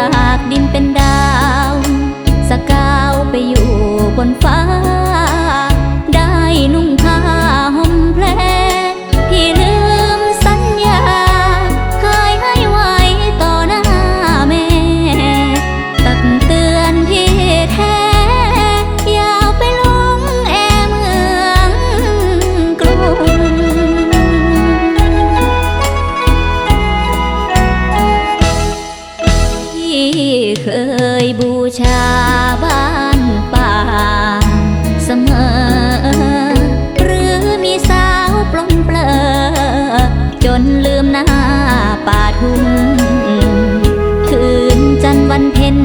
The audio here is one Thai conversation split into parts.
จากดินเป็นดาว สกาวไปอยู่บนฟ้า เคยบูชาบ้านป่าเสมอ หรือมีสาวปลงเปลอ จนลืมหน้าป่าทุ่งคืนจันทร์วันเพ็ญ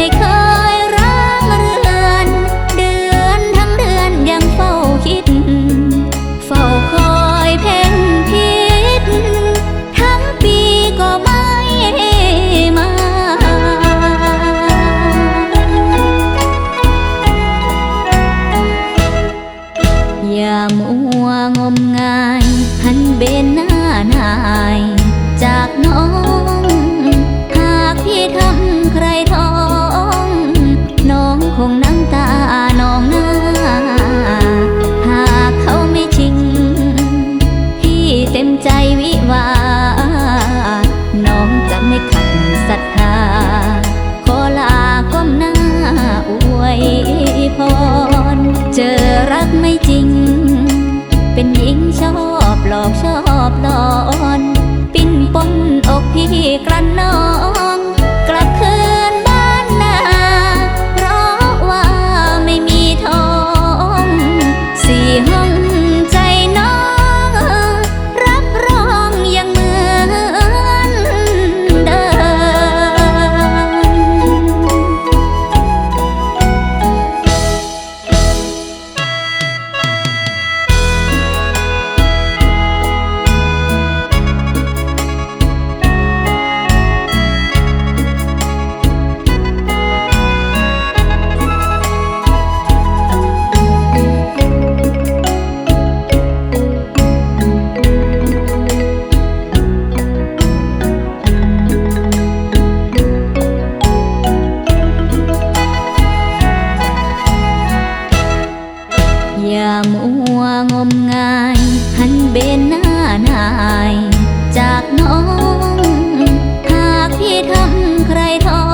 ไม่เคยร้างเรือน เดือนทั้งเดือนยังเฝ้าคิด เฝ้าคอยเพ่งพิษทั้งปีก็ไม่มา อย่ามัวงมงายหันเบนหน้านาย จากน้อง หากพี่ทำใครท้อ เป็นหญิงชอบหลอกชอบหลอน ปิ้นปนอกพี่กระนนอง วงมงาย หันเบนหน้านาย จากน้อง หากพี่ทำใครท้อ